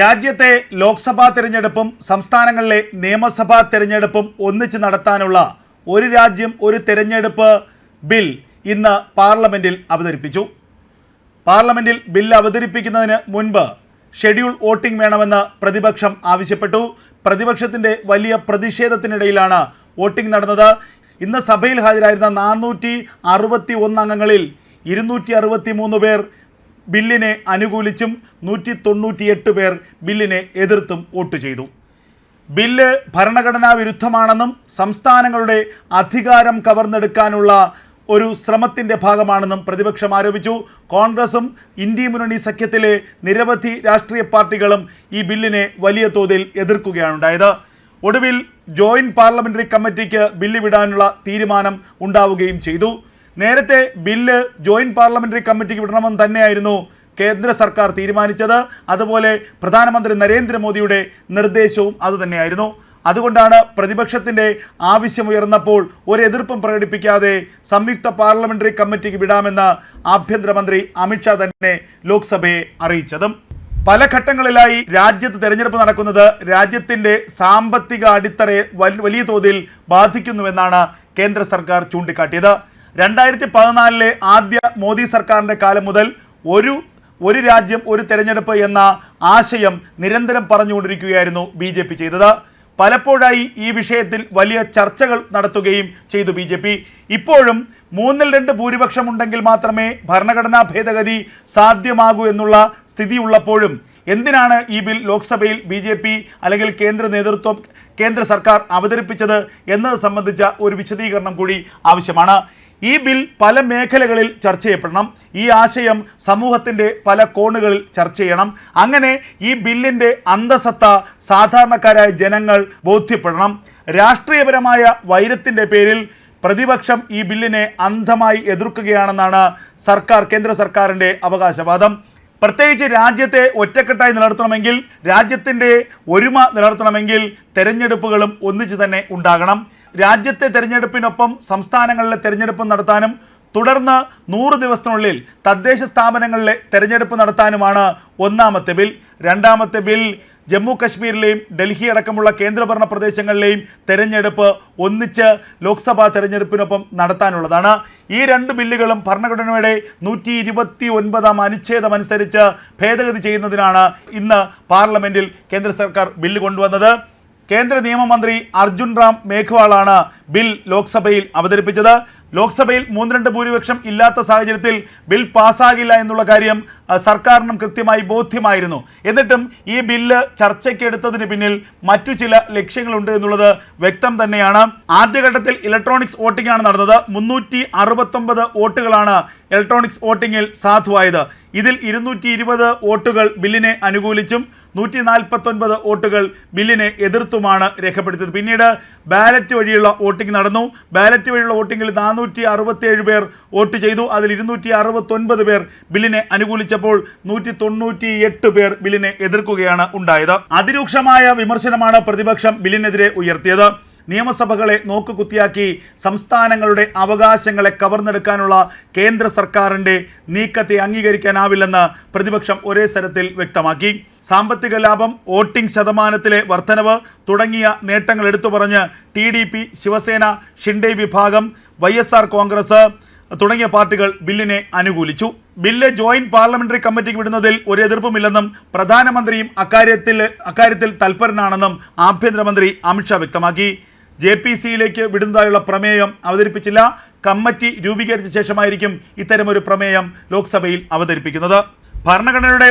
രാജ്യത്തെ ലോക്സഭാ തിരഞ്ഞെടുപ്പും സംസ്ഥാനങ്ങളിലെ നിയമസഭാ തിരഞ്ഞെടുപ്പും ഒന്നിച്ച് നടത്താനുള്ള ഒരു രാജ്യം ഒരു തിരഞ്ഞെടുപ്പ് ബിൽ ഇന്ന് പാർലമെന്റിൽ അവതരിപ്പിച്ചു. പാർലമെന്റിൽ ബിൽ അവതരിപ്പിക്കുന്നതിന് മുൻപ് ഷെഡ്യൂൾ വോട്ടിംഗ് വേണമെന്ന് പ്രതിപക്ഷം ആവശ്യപ്പെട്ടു. പ്രതിപക്ഷത്തിന്റെ വലിയ പ്രതിഷേധത്തിനിടയിലാണ് വോട്ടിംഗ് നടന്നത്. ഇന്ന് സഭയിൽ ഹാജരായിരുന്ന നാനൂറ്റി അറുപത്തി ഒന്ന് അംഗങ്ങളിൽ ഇരുന്നൂറ്റി അറുപത്തി മൂന്ന് പേർ ബില്ലിനെ അനുകൂലിച്ചും നൂറ്റി തൊണ്ണൂറ്റിയെട്ട് പേർ ബില്ലിനെ എതിർത്തും വോട്ട് ചെയ്തു. ബില്ല് ഭരണഘടനാ വിരുദ്ധമാണെന്നും സംസ്ഥാനങ്ങളുടെ അധികാരം കവർന്നെടുക്കാനുള്ള ഒരു ശ്രമത്തിന്റെ ഭാഗമാണെന്നും പ്രതിപക്ഷം ആരോപിച്ചു. കോൺഗ്രസും ഇന്ത്യ മുന്നണി സഖ്യത്തിലെ നിരവധി രാഷ്ട്രീയ പാർട്ടികളും ഈ ബില്ലിനെ വലിയ തോതിൽ എതിർക്കുകയാണുണ്ടായത്. ഒടുവിൽ ജോയിന്റ് പാർലമെന്ററി കമ്മിറ്റിക്ക് ബില്ല് വിടാനുള്ള തീരുമാനം ഉണ്ടാവുകയും ചെയ്തു. നേരത്തെ ബില്ല് ജോയിന്റ് പാർലമെന്ററി കമ്മിറ്റിക്ക് വിടണമെന്ന് തന്നെയായിരുന്നു കേന്ദ്ര സർക്കാർ തീരുമാനിച്ചത്. അതുപോലെ പ്രധാനമന്ത്രി നരേന്ദ്രമോദിയുടെ നിർദ്ദേശവും അതുതന്നെയായിരുന്നു അതുകൊണ്ടാണ് പ്രതിപക്ഷത്തിന്റെ ആവശ്യമുയർന്നപ്പോൾ ഒരു എതിർപ്പും പ്രകടിപ്പിക്കാതെ സംയുക്ത പാർലമെന്ററി കമ്മിറ്റിക്ക് വിടാമെന്ന് ആഭ്യന്തരമന്ത്രി അമിത്ഷാ തന്നെ ലോക്സഭയെ അറിയിച്ചതും. പല ഘട്ടങ്ങളിലായി രാജ്യത്ത് തെരഞ്ഞെടുപ്പ് നടക്കുന്നത് രാജ്യത്തിന്റെ സാമ്പത്തിക അടിത്തറയെ വലിയ തോതിൽ ബാധിക്കുന്നുവെന്നാണ് കേന്ദ്ര സർക്കാർ ചൂണ്ടിക്കാട്ടിയത്. രണ്ടായിരത്തി പതിനാലിലെ ആദ്യ മോദി സർക്കാരിന്റെ കാലം മുതൽ ഒരു ഒരു രാജ്യം ഒരു തെരഞ്ഞെടുപ്പ് എന്ന ആശയം നിരന്തരം പറഞ്ഞുകൊണ്ടിരിക്കുകയായിരുന്നു ബി ജെ പി ചെയ്തത്. പലപ്പോഴായി ഈ വിഷയത്തിൽ വലിയ ചർച്ചകൾ നടത്തുകയും ചെയ്തു ബി ജെ പി. ഇപ്പോഴും മൂന്നിൽ രണ്ട് ഭൂരിപക്ഷം ഉണ്ടെങ്കിൽ മാത്രമേ ഭരണഘടനാ ഭേദഗതി സാധ്യമാകൂ എന്നുള്ള സ്ഥിതിയുള്ളപ്പോഴും എന്തിനാണ് ഈ ബിൽ ലോക്സഭയിൽ ബി ജെ പി അല്ലെങ്കിൽ കേന്ദ്ര നേതൃത്വം കേന്ദ്ര സർക്കാർ അവതരിപ്പിച്ചത് എന്നത് സംബന്ധിച്ച ഒരു വിശദീകരണം കൂടി ആവശ്യമാണ്. ഈ ബിൽ പല മേഖലകളിൽ ചർച്ച ചെയ്യപ്പെടണം. ഈ ആശയം സമൂഹത്തിന്റെ പല കോണുകളിൽ ചർച്ച ചെയ്യണം. അങ്ങനെ ഈ ബില്ലിന്റെ അന്തസത്ത സാധാരണക്കാരായ ജനങ്ങൾ ബോധ്യപ്പെടണം. രാഷ്ട്രീയപരമായ വൈരത്തിന്റെ പേരിൽ പ്രതിപക്ഷം ഈ ബില്ലിനെ അന്ധമായി എതിർക്കുകയാണെന്നാണ് സർക്കാർ കേന്ദ്ര സർക്കാരിന്റെ അവകാശവാദം. പ്രത്യേകിച്ച് രാജ്യത്തെ ഒറ്റക്കെട്ടായി നിലനിർത്തണമെങ്കിൽ രാജ്യത്തിന്റെ ഒരുമ നിലനിർത്തണമെങ്കിൽ തെരഞ്ഞെടുപ്പുകളും ഒന്നിച്ചു തന്നെ ഉണ്ടാകണം. രാജ്യത്തെ തെരഞ്ഞെടുപ്പിനൊപ്പം സംസ്ഥാനങ്ങളിലെ തെരഞ്ഞെടുപ്പ് നടത്താനും തുടർന്ന് നൂറ് ദിവസത്തിനുള്ളിൽ തദ്ദേശ സ്ഥാപനങ്ങളിലെ തെരഞ്ഞെടുപ്പ് നടത്താനുമാണ് ഒന്നാമത്തെ ബിൽ. രണ്ടാമത്തെ ബിൽ ജമ്മു കശ്മീരിലെയും ഡൽഹി അടക്കമുള്ള കേന്ദ്രഭരണ പ്രദേശങ്ങളിലെയും തെരഞ്ഞെടുപ്പ് ഒന്നിച്ച് ലോക്സഭാ തെരഞ്ഞെടുപ്പിനൊപ്പം നടത്താനുള്ളതാണ്. ഈ രണ്ട് ബില്ലുകളും ഭരണഘടനയുടെ നൂറ്റി ഇരുപത്തി ഒൻപതാം അനുച്ഛേദം അനുസരിച്ച് ഭേദഗതി ചെയ്യുന്നതിനാണ് ഇന്ന് പാർലമെന്റിൽ കേന്ദ്ര സർക്കാർ ബില്ല് കൊണ്ടുവന്നത്. കേന്ദ്ര നിയമമന്ത്രി അർജുൻ റാം മേഘ്വാളാണ് ബിൽ ലോക്സഭയിൽ അവതരിപ്പിച്ചത്. ലോക്സഭയിൽ മൂന്ന് രണ്ട് ഭൂരിപക്ഷം ഇല്ലാത്ത സാഹചര്യത്തിൽ ബിൽ പാസ്സാകില്ല എന്നുള്ള കാര്യം സർക്കാരിനും കൃത്യമായി ബോധ്യമായിരുന്നു. എന്നിട്ടും ഈ ബില്ല് ചർച്ചയ്ക്കെടുത്തതിന് പിന്നിൽ മറ്റു ചില ലക്ഷ്യങ്ങളുണ്ട് എന്നുള്ളത് വ്യക്തം തന്നെയാണ്. ആദ്യഘട്ടത്തിൽ ഇലക്ട്രോണിക്സ് വോട്ടിംഗ് ആണ് നടന്നത്. മുന്നൂറ്റി വോട്ടുകളാണ് ഇലക്ട്രോണിക്സ് വോട്ടിങ്ങിൽ സാധുവായത്. ഇതിൽ ഇരുന്നൂറ്റി ഇരുപത് വോട്ടുകൾ ബില്ലിനെ അനുകൂലിച്ചും നൂറ്റി നാൽപ്പത്തൊൻപത് വോട്ടുകൾ ബില്ലിനെ എതിർത്തുമാണ് രേഖപ്പെടുത്തിയത്. പിന്നീട് ബാലറ്റ് വഴിയുള്ള വോട്ടിംഗ് നടന്നു. ബാലറ്റ് വഴിയുള്ള വോട്ടിങ്ങിൽ നാനൂറ്റി അറുപത്തേഴ് പേർ വോട്ട് ചെയ്തു. അതിൽ ഇരുന്നൂറ്റി അറുപത്തൊൻപത് പേർ ബില്ലിനെ അനുകൂലിച്ചപ്പോൾ നൂറ്റി തൊണ്ണൂറ്റി എട്ട് പേർ ബില്ലിനെ എതിർക്കുകയാണ് ഉണ്ടായത്. അതിരൂക്ഷമായ വിമർശനമാണ് പ്രതിപക്ഷം ബില്ലിനെതിരെ ഉയർത്തിയത്. നിയമസഭകളെ നോക്കുകുത്തിയാക്കി സംസ്ഥാനങ്ങളുടെ അവകാശങ്ങളെ കവർന്നെടുക്കാനുള്ള കേന്ദ്ര സർക്കാരിന്റെ നീക്കത്തെ അംഗീകരിക്കാനാവില്ലെന്ന് പ്രതിപക്ഷം ഒരേ സ്വരത്തിൽ വ്യക്തമാക്കി. സാമ്പത്തിക ലാഭം വോട്ടിംഗ് ശതമാനത്തിലെ വർധനവ് തുടങ്ങിയ നേട്ടങ്ങൾ എടുത്തു പറഞ്ഞ് T D P Shiv Sena Shinde വിഭാഗം വൈ എസ് ആർ കോൺഗ്രസ് തുടങ്ങിയ പാർട്ടികൾ ബില്ലിനെ അനുകൂലിച്ചു. ബില്ല് ജോയിന്റ് പാർലമെന്ററി കമ്മിറ്റിക്ക് വിടുന്നതിൽ ഒരു എതിർപ്പുമില്ലെന്നും പ്രധാനമന്ത്രിയും അക്കാര്യത്തിൽ അക്കാര്യത്തിൽ തൽപരനാണെന്നും ആഭ്യന്തരമന്ത്രി അമിത്ഷാ വ്യക്തമാക്കി. ജെ പി സിയിലേക്ക് വിടുന്നതായുള്ള പ്രമേയം അവതരിപ്പിച്ചില്ല. കമ്മിറ്റി രൂപീകരിച്ച ശേഷമായിരിക്കും ഇത്തരമൊരു പ്രമേയം ലോക്സഭയിൽ അവതരിപ്പിക്കുന്നത്. ഭരണഘടനയുടെ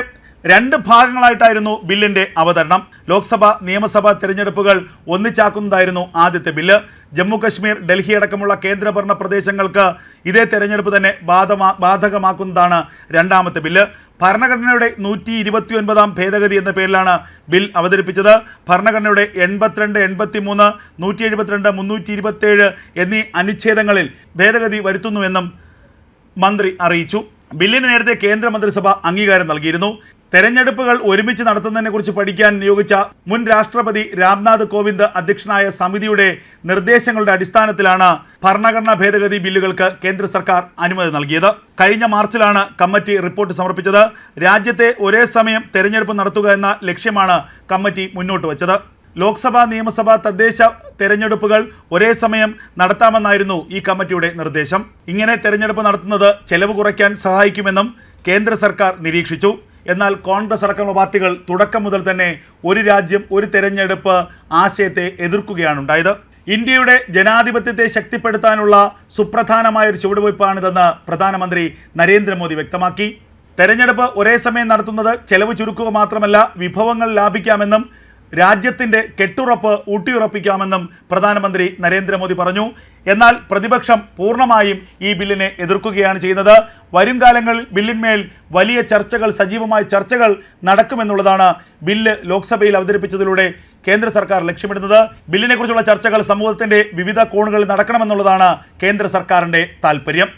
രണ്ട് ഭാഗങ്ങളായിട്ടായിരുന്നു ബില്ലിന്റെ അവതരണം. ലോക്സഭ നിയമസഭാ തെരഞ്ഞെടുപ്പുകൾ ഒന്നിച്ചാക്കുന്നതായിരുന്നു ആദ്യത്തെ ബില്ല്. ജമ്മു കശ്മീർ ഡൽഹി അടക്കമുള്ള കേന്ദ്രഭരണ പ്രദേശങ്ങൾക്ക് ഇതേ തെരഞ്ഞെടുപ്പ് തന്നെ ബാധമാ ബാധകമാക്കുന്നതാണ് രണ്ടാമത്തെ ബില്ല്. ഭരണഘടനയുടെ നൂറ്റി ഇരുപത്തി ഒൻപതാം ഭേദഗതി എന്ന പേരിലാണ് ബിൽ അവതരിപ്പിച്ചത്. ഭരണഘടനയുടെ എൺപത്തിരണ്ട് എൺപത്തി മൂന്ന് നൂറ്റി എഴുപത്തിരണ്ട് മുന്നൂറ്റി ഇരുപത്തേഴ് എന്നീ അനുച്ഛേദങ്ങളിൽ ഭേദഗതി വരുത്തുന്നുവെന്നും മന്ത്രി അറിയിച്ചു. ബില്ലിന് നേരത്തെ കേന്ദ്രമന്ത്രിസഭ അംഗീകാരം നൽകിയിരുന്നു. തെരഞ്ഞെടുപ്പുകൾ ഒരുമിച്ച് നടത്തുന്നതിനെക്കുറിച്ച് പഠിക്കാൻ നിയോഗിച്ച മുൻ രാഷ്ട്രപതി രാംനാഥ് കോവിന്ദ് അധ്യക്ഷനായ സമിതിയുടെ നിർദ്ദേശങ്ങളുടെ അടിസ്ഥാനത്തിലാണ് ഭരണഘടനാ ഭേദഗതി ബില്ലുകൾക്ക് കേന്ദ്ര സർക്കാർ അനുമതി നൽകിയത്. കഴിഞ്ഞ മാർച്ചിലാണ് കമ്മിറ്റി റിപ്പോർട്ട് സമർപ്പിച്ചത്. രാജ്യത്തെ ഒരേ സമയം തെരഞ്ഞെടുപ്പ് നടത്തുക എന്ന ലക്ഷ്യമാണ് കമ്മിറ്റി മുന്നോട്ട് വച്ചത്. ലോക്സഭാ നിയമസഭാ തദ്ദേശ തെരഞ്ഞെടുപ്പുകൾ ഒരേ സമയം നടത്താമെന്നായിരുന്നു ഈ കമ്മിറ്റിയുടെ നിർദ്ദേശം. ഇങ്ങനെ തെരഞ്ഞെടുപ്പ് നടത്തുന്നത് ചെലവ് കുറയ്ക്കാൻ സഹായിക്കുമെന്നും കേന്ദ്ര സർക്കാർ നിരീക്ഷിച്ചു. എന്നാൽ കോൺഗ്രസ് അടക്കമുള്ള പാർട്ടികൾ തുടക്കം മുതൽ തന്നെ ഒരു രാജ്യം ഒരു തെരഞ്ഞെടുപ്പ് ആശയത്തെ എതിർക്കുകയാണ് ഉണ്ടായത്. ഇന്ത്യയുടെ ജനാധിപത്യത്തെ ശക്തിപ്പെടുത്താനുള്ള സുപ്രധാനമായ ഒരു ചുവടുവയ്പ്പാണിതെന്ന് പ്രധാനമന്ത്രി നരേന്ദ്രമോദി വ്യക്തമാക്കി. തെരഞ്ഞെടുപ്പ് ഒരേ സമയം നടത്തുന്നത് ചെലവ് ചുരുക്കുക മാത്രമല്ല വിഭവങ്ങൾ ലാഭിക്കാമെന്നും രാജ്യത്തിന്റെ കെട്ടുറപ്പ് ഊട്ടിയുറപ്പിക്കാമെന്നും പ്രധാനമന്ത്രി നരേന്ദ്രമോദി പറഞ്ഞു. എന്നാൽ പ്രതിപക്ഷം പൂർണമായും ഈ ബില്ലിനെ എതിർക്കുകയാണ് ചെയ്യുന്നത്. വരും കാലങ്ങളിൽ ബില്ലിന്മേൽ വലിയ ചർച്ചകൾ സജീവമായ ചർച്ചകൾ നടക്കുമെന്നുള്ളതാണ് ബില്ല് ലോക്സഭയിൽ അവതരിപ്പിച്ചതിലൂടെ കേന്ദ്ര സർക്കാർ ലക്ഷ്യമിടുന്നത്. ബില്ലിനെക്കുറിച്ചുള്ള ചർച്ചകൾ സമൂഹത്തിന്റെ വിവിധ കോണുകളിൽ നടക്കണമെന്നുള്ളതാണ് കേന്ദ്ര സർക്കാരിന്റെ താല്പര്യം